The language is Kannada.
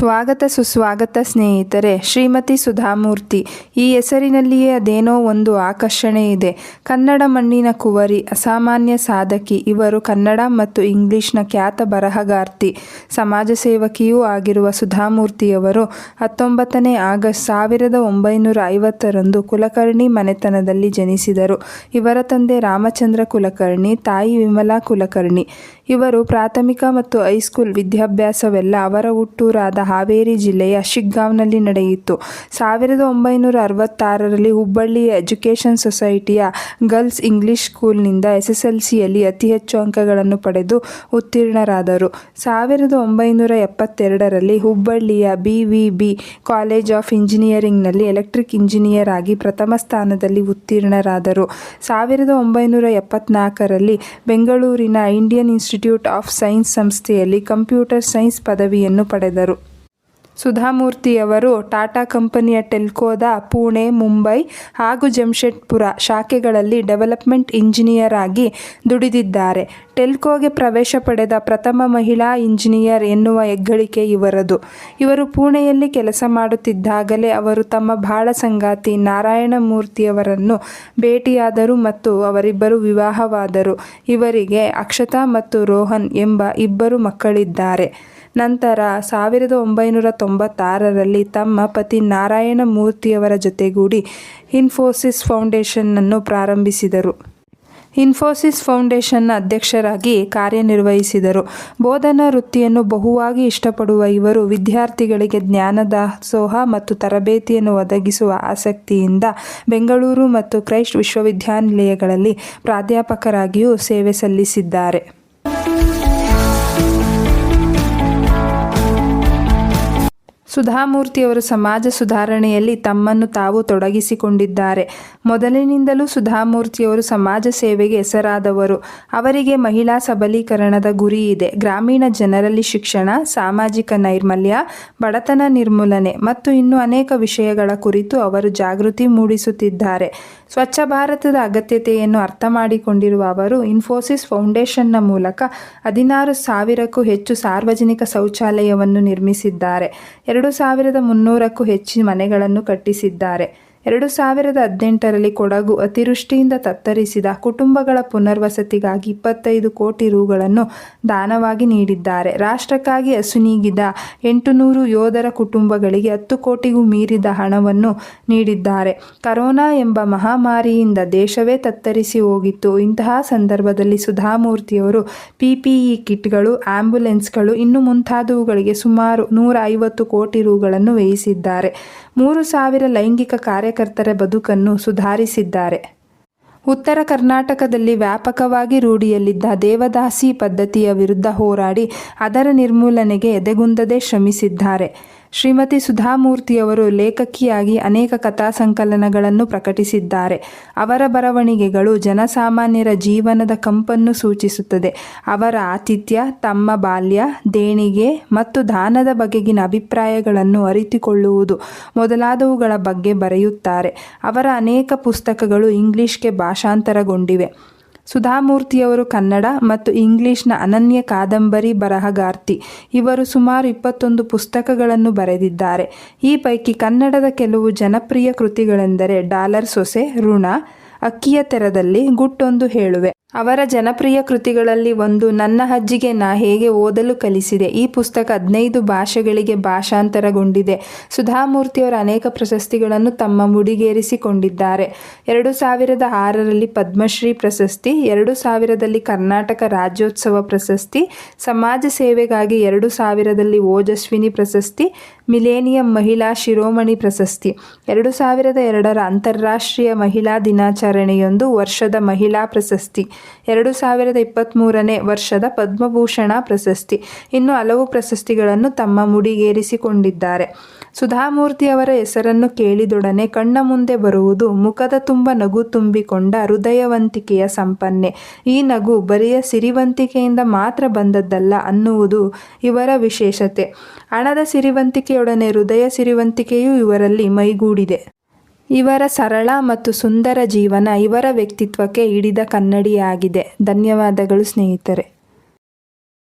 ಸ್ವಾಗತ ಸುಸ್ವಾಗತ ಸ್ನೇಹಿತರೆ, ಶ್ರೀಮತಿ ಸುಧಾಮೂರ್ತಿ, ಈ ಹೆಸರಿನಲ್ಲಿಯೇ ಅದೇನೋ ಒಂದು ಆಕರ್ಷಣೆ ಇದೆ. ಕನ್ನಡ ಮಣ್ಣಿನ ಕುವರಿ, ಅಸಾಮಾನ್ಯ ಸಾಧಕಿ, ಇವರು ಕನ್ನಡ ಮತ್ತು ಇಂಗ್ಲಿಷ್ನ ಖ್ಯಾತ ಬರಹಗಾರ್ತಿ ಸಮಾಜ ಸೇವಕಿಯೂ ಆಗಿರುವ ಸುಧಾಮೂರ್ತಿಯವರು ಹತ್ತೊಂಬತ್ತನೇ ಆಗಸ್ಟ್ ಸಾವಿರದ ಒಂಬೈನೂರ ಐವತ್ತರಂದು ಕುಲಕರ್ಣಿ ಮನೆತನದಲ್ಲಿ ಜನಿಸಿದರು. ಇವರ ತಂದೆ ರಾಮಚಂದ್ರ ಕುಲಕರ್ಣಿ, ತಾಯಿ ವಿಮಲಾ ಕುಲಕರ್ಣಿ. ಇವರು ಪ್ರಾಥಮಿಕ ಮತ್ತು ಹೈಸ್ಕೂಲ್ ವಿದ್ಯಾಭ್ಯಾಸವೆಲ್ಲ ಅವರ ಹುಟ್ಟೂರಾದ ಹಾವೇರಿ ಜಿಲ್ಲೆಯ ಶಿಗ್ಗಾಂವ್ನಲ್ಲಿ ನಡೆಯಿತು. ಸಾವಿರದ ಒಂಬೈನೂರ ಅರವತ್ತಾರರಲ್ಲಿ ಹುಬ್ಬಳ್ಳಿ ಎಜುಕೇಷನ್ ಸೊಸೈಟಿಯ ಗರ್ಲ್ಸ್ ಇಂಗ್ಲಿಷ್ ಸ್ಕೂಲ್ನಿಂದ ಎಸ್ ಎಸ್ ಎಲ್ ಸಿಯಲ್ಲಿ ಅತಿ ಹೆಚ್ಚು ಅಂಕಗಳನ್ನು ಪಡೆದು ಉತ್ತೀರ್ಣರಾದರು. ಸಾವಿರದ ಒಂಬೈನೂರ ಎಪ್ಪತ್ತೆರಡರಲ್ಲಿ ಹುಬ್ಬಳ್ಳಿಯ B V B college of ಇಂಜಿನಿಯರಿಂಗ್ನಲ್ಲಿ ಎಲೆಕ್ಟ್ರಿಕ್ ಇಂಜಿನಿಯರ್ ಆಗಿ ಪ್ರಥಮ ಸ್ಥಾನದಲ್ಲಿ ಉತ್ತೀರ್ಣರಾದರು. ಸಾವಿರದ ಒಂಬೈನೂರ ಎಪ್ಪತ್ನಾಲ್ಕರಲ್ಲಿ ಬೆಂಗಳೂರಿನ ಇಂಡಿಯನ್ ಇನ್ಸ್ಟಿಟ್ಯೂಟ್ ಆಫ್ ಸೈನ್ಸ್ ಸಂಸ್ಥೆಯಲ್ಲಿ ಕಂಪ್ಯೂಟರ್ ಸೈನ್ಸ್ ಪದವಿಯನ್ನು ಪಡೆದರು. ಸುಧಾಮೂರ್ತಿಯವರು ಟಾಟಾ ಕಂಪನಿಯ ಟೆಲ್ಕೋದ, ಪುಣೆ, ಮುಂಬೈ ಹಾಗೂ ಜಮ್ಶೆಡ್ಪುರ ಶಾಖೆಗಳಲ್ಲಿ ಡೆವಲಪ್ಮೆಂಟ್ ಇಂಜಿನಿಯರ್ ಆಗಿ ದುಡಿದಿದ್ದಾರೆ. ಟೆಲ್ಕೋಗೆ ಪ್ರವೇಶ ಪಡೆದ ಪ್ರಥಮ ಮಹಿಳಾ ಇಂಜಿನಿಯರ್ ಎನ್ನುವ ಹೆಗ್ಗಳಿಕೆ ಇವರದು. ಇವರು ಪುಣೆಯಲ್ಲಿ ಕೆಲಸ ಮಾಡುತ್ತಿದ್ದಾಗಲೇ ಅವರು ತಮ್ಮ ಬಾಳ ಸಂಗಾತಿ ನಾರಾಯಣಮೂರ್ತಿಯವರನ್ನು ಭೇಟಿಯಾದರು ಮತ್ತು ಅವರಿಬ್ಬರು ವಿವಾಹವಾದರು. ಇವರಿಗೆ ಅಕ್ಷತಾ ಮತ್ತು ರೋಹನ್ ಎಂಬ ಇಬ್ಬರು ಮಕ್ಕಳಿದ್ದಾರೆ. ನಂತರ ಸಾವಿರದ ಒಂಬೈನೂರ ತೊಂಬತ್ತಾರರಲ್ಲಿ ತಮ್ಮ ಪತಿ ನಾರಾಯಣ ಮೂರ್ತಿಯವರ ಜೊತೆಗೂಡಿ ಇನ್ಫೋಸಿಸ್ ಫೌಂಡೇಶನ್ನನ್ನು ಪ್ರಾರಂಭಿಸಿದರು. ಇನ್ಫೋಸಿಸ್ ಫೌಂಡೇಶನ್ನ ಅಧ್ಯಕ್ಷರಾಗಿ ಕಾರ್ಯನಿರ್ವಹಿಸಿದರು. ಬೋಧನಾ ವೃತ್ತಿಯನ್ನು ಬಹುವಾಗಿ ಇಷ್ಟಪಡುವ ಇವರು ವಿದ್ಯಾರ್ಥಿಗಳಿಗೆ ಜ್ಞಾನದಾಸೋಹ ಮತ್ತು ತರಬೇತಿಯನ್ನು ಒದಗಿಸುವ ಆಸಕ್ತಿಯಿಂದ ಬೆಂಗಳೂರು ಮತ್ತು ಕ್ರೈಸ್ಟ್ ವಿಶ್ವವಿದ್ಯಾನಿಲಯಗಳಲ್ಲಿ ಪ್ರಾಧ್ಯಾಪಕರಾಗಿಯೂ ಸೇವೆ ಸಲ್ಲಿಸಿದ್ದಾರೆ. ಸುಧಾಮೂರ್ತಿಯವರು ಸಮಾಜ ಸುಧಾರಣೆಯಲ್ಲಿ ತಮ್ಮನ್ನು ತಾವು ತೊಡಗಿಸಿಕೊಂಡಿದ್ದಾರೆ. ಮೊದಲಿನಿಂದಲೂ ಸುಧಾಮೂರ್ತಿಯವರು ಸಮಾಜ ಸೇವೆಗೆ ಹೆಸರಾದವರು. ಅವರಿಗೆ ಮಹಿಳಾ ಸಬಲೀಕರಣದ ಗುರಿ ಇದೆ. ಗ್ರಾಮೀಣ ಜನರಲ್ಲಿ ಶಿಕ್ಷಣ, ಸಾಮಾಜಿಕ ನೈರ್ಮಲ್ಯ, ಬಡತನ ನಿರ್ಮೂಲನೆ ಮತ್ತು ಇನ್ನೂ ಅನೇಕ ವಿಷಯಗಳ ಕುರಿತು ಅವರು ಜಾಗೃತಿ ಮೂಡಿಸುತ್ತಿದ್ದಾರೆ. ಸ್ವಚ್ಛ ಭಾರತದ ಅಗತ್ಯತೆಯನ್ನು ಅರ್ಥ ಮಾಡಿಕೊಂಡಿರುವ ಅವರು, ಇನ್ಫೋಸಿಸ್ ಫೌಂಡೇಶನ್ನ ಮೂಲಕ ಹದಿನಾರು ಸಾವಿರಕ್ಕೂ ಹೆಚ್ಚು ಸಾರ್ವಜನಿಕ ಶೌಚಾಲಯವನ್ನು ನಿರ್ಮಿಸಿದ್ದಾರೆ. ಎರಡು ಸಾವಿರದ ಮುನ್ನೂರಕ್ಕೂ ಹೆಚ್ಚಿನ ಮನೆಗಳನ್ನು ಕಟ್ಟಿಸಿದ್ದಾರೆ. ಎರಡು ಸಾವಿರದ ಹದಿನೆಂಟರಲ್ಲಿ ಕೊಡಗು ಅತಿವೃಷ್ಟಿಯಿಂದ ತತ್ತರಿಸಿದ ಕುಟುಂಬಗಳ ಪುನರ್ವಸತಿಗಾಗಿ ಇಪ್ಪತ್ತೈದು ಕೋಟಿ ರುಗಳನ್ನು ದಾನವಾಗಿ ನೀಡಿದ್ದಾರೆ. ರಾಷ್ಟ್ರಕ್ಕಾಗಿ ಅಸುನೀಗಿದ ಎಂಟುನೂರು ಯೋಧರ ಕುಟುಂಬಗಳಿಗೆ ಹತ್ತು ಕೋಟಿಗೂ ಮೀರಿದ ಹಣವನ್ನು ನೀಡಿದ್ದಾರೆ. ಕರೋನಾ ಎಂಬ ಮಹಾಮಾರಿಯಿಂದ ದೇಶವೇ ತತ್ತರಿಸಿ ಹೋಗಿತ್ತು. ಇಂತಹ ಸಂದರ್ಭದಲ್ಲಿ ಸುಧಾಮೂರ್ತಿಯವರು ಪಿಪಿಇ ಕಿಟ್ಗಳು ಆಂಬ್ಯುಲೆನ್ಸ್ಗಳು ಇನ್ನು ಮುಂತಾದವುಗಳಿಗೆ ಸುಮಾರು ನೂರ ಐವತ್ತು ಕೋಟಿ ರುಗಳನ್ನು ವ್ಯಯಿಸಿದ್ದಾರೆ. ಮೂರು ಸಾವಿರ ಲೈಂಗಿಕ ಕಾರ್ಯಕರ್ತರ ಬದುಕನ್ನು ಸುಧಾರಿಸಿದ್ದಾರೆ. ಉತ್ತರ ಕರ್ನಾಟಕದಲ್ಲಿ ವ್ಯಾಪಕವಾಗಿ ರೂಢಿಯಲ್ಲಿದ್ದ ದೇವದಾಸಿ ಪದ್ಧತಿಯ ವಿರುದ್ಧ ಹೋರಾಡಿ ಅದರ ನಿರ್ಮೂಲನೆಗೆ ಎದೆಗುಂದದೆ ಶ್ರಮಿಸಿದ್ದಾರೆ. ಶ್ರೀಮತಿ ಸುಧಾಮೂರ್ತಿಯವರು ಲೇಖಕಿಯಾಗಿ ಅನೇಕ ಕಥಾ ಸಂಕಲನಗಳನ್ನು ಪ್ರಕಟಿಸಿದ್ದಾರೆ. ಅವರ ಬರವಣಿಗೆಗಳು ಜನಸಾಮಾನ್ಯರ ಜೀವನದ ಕಂಪನ್ನು ಸೂಚಿಸುತ್ತದೆ. ಅವರ ಆತಿಥ್ಯ, ತಮ್ಮ ಬಾಲ್ಯ, ದೇಣಿಗೆ ಮತ್ತು ದಾನದ ಬಗೆಗಿನ ಅಭಿಪ್ರಾಯಗಳನ್ನು ಅರಿತುಕೊಳ್ಳುವುದು ಮೊದಲಾದವುಗಳ ಬಗ್ಗೆ ಬರೆಯುತ್ತಾರೆ. ಅವರ ಅನೇಕ ಪುಸ್ತಕಗಳು ಇಂಗ್ಲಿಷ್ಗೆ ಭಾಷಾಂತರಗೊಂಡಿವೆ. ಸುಧಾಮೂರ್ತಿಯವರು ಕನ್ನಡ ಮತ್ತು ಇಂಗ್ಲಿಷ್ನ ಅನನ್ಯ ಕಾದಂಬರಿ ಬರಹಗಾರ್ತಿ. ಇವರು ಸುಮಾರು ಇಪ್ಪತ್ತೊಂದು ಪುಸ್ತಕಗಳನ್ನು ಬರೆದಿದ್ದಾರೆ. ಈ ಪೈಕಿ ಕನ್ನಡದ ಕೆಲವು ಜನಪ್ರಿಯ ಕೃತಿಗಳೆಂದರೆ ಡಾಲರ್ ಸೊಸೆ ಋಣ, ಅಕ್ಕಿಯ ತೆರದಲ್ಲಿ ಗುಟ್ಟೊಂದು ಹೇಳುವೆ. ಅವರ ಜನಪ್ರಿಯ ಕೃತಿಗಳಲ್ಲಿ ಒಂದು, ನನ್ನ ಅಜ್ಜಿಗೆ ನಾ ಹೇಗೆ ಓದಲು ಕಲಿಸಿದೆ ಈ ಪುಸ್ತಕ ಹದಿನೈದು ಭಾಷೆಗಳಿಗೆ ಭಾಷಾಂತರಗೊಂಡಿದೆ. ಸುಧಾಮೂರ್ತಿಯವರ ಅನೇಕ ಪ್ರಶಸ್ತಿಗಳನ್ನು ತಮ್ಮ ಮುಡಿಗೇರಿಸಿಕೊಂಡಿದ್ದಾರೆ. ಎರಡು ಸಾವಿರದ ಆರರಲ್ಲಿ ಪದ್ಮಶ್ರೀ ಪ್ರಶಸ್ತಿ, ಎರಡು ಸಾವಿರದಲ್ಲಿ ಕರ್ನಾಟಕ ರಾಜ್ಯೋತ್ಸವ ಪ್ರಶಸ್ತಿ, ಸಮಾಜ ಸೇವೆಗಾಗಿ ಎರಡು ಸಾವಿರದಲ್ಲಿ ಓಜಸ್ವಿನಿ ಪ್ರಶಸ್ತಿ, ಮಿಲೇನಿಯಂ ಮಹಿಳಾ ಶಿರೋಮಣಿ ಪ್ರಶಸ್ತಿ. ಎರಡು ಸಾವಿರದ ಎರಡರ ಅಂತಾರಾಷ್ಟ್ರೀಯ ಮಹಿಳಾ ದಿನಾಚರಣೆಯೊಂದು ವರ್ಷದ ಮಹಿಳಾ ಪ್ರಶಸ್ತಿ. ಎರಡು ಸಾವಿರದ ಇಪ್ಪತ್ತ್ಮೂರನೇ ವರ್ಷದ ಪದ್ಮಭೂಷಣ ಪ್ರಶಸ್ತಿ. ಇನ್ನು ಹಲವು ಪ್ರಶಸ್ತಿಗಳನ್ನು ತಮ್ಮ ಮುಡಿಗೇರಿಸಿಕೊಂಡಿದ್ದಾರೆ. ಸುಧಾಮೂರ್ತಿ ಅವರ ಹೆಸರನ್ನು ಕೇಳಿದೊಡನೆ ಕಣ್ಣ ಮುಂದೆ ಬರುವುದು ಮುಖದ ತುಂಬ ನಗು ತುಂಬಿಕೊಂಡ ಹೃದಯವಂತಿಕೆಯ ಸಂಪನ್ನೆ. ಈ ನಗು ಬರಿಯ ಸಿರಿವಂತಿಕೆಯಿಂದ ಮಾತ್ರ ಬಂದದ್ದಲ್ಲ ಅನ್ನುವುದು ಇವರ ವಿಶೇಷತೆ. ಹಣದ ಸಿರಿವಂತಿಕೆಯೊಡನೆ ಹೃದಯ ಸಿರಿವಂತಿಕೆಯೂ ಇವರಲ್ಲಿ ಮೈಗೂಡಿದೆ. ಇವರ ಸರಳ ಮತ್ತು ಸುಂದರ ಜೀವನ ಇವರ ವ್ಯಕ್ತಿತ್ವಕ್ಕೆ ಹಿಡಿದ ಕನ್ನಡಿಯಾಗಿದೆ. ಧನ್ಯವಾದಗಳು ಸ್ನೇಹಿತರೆ.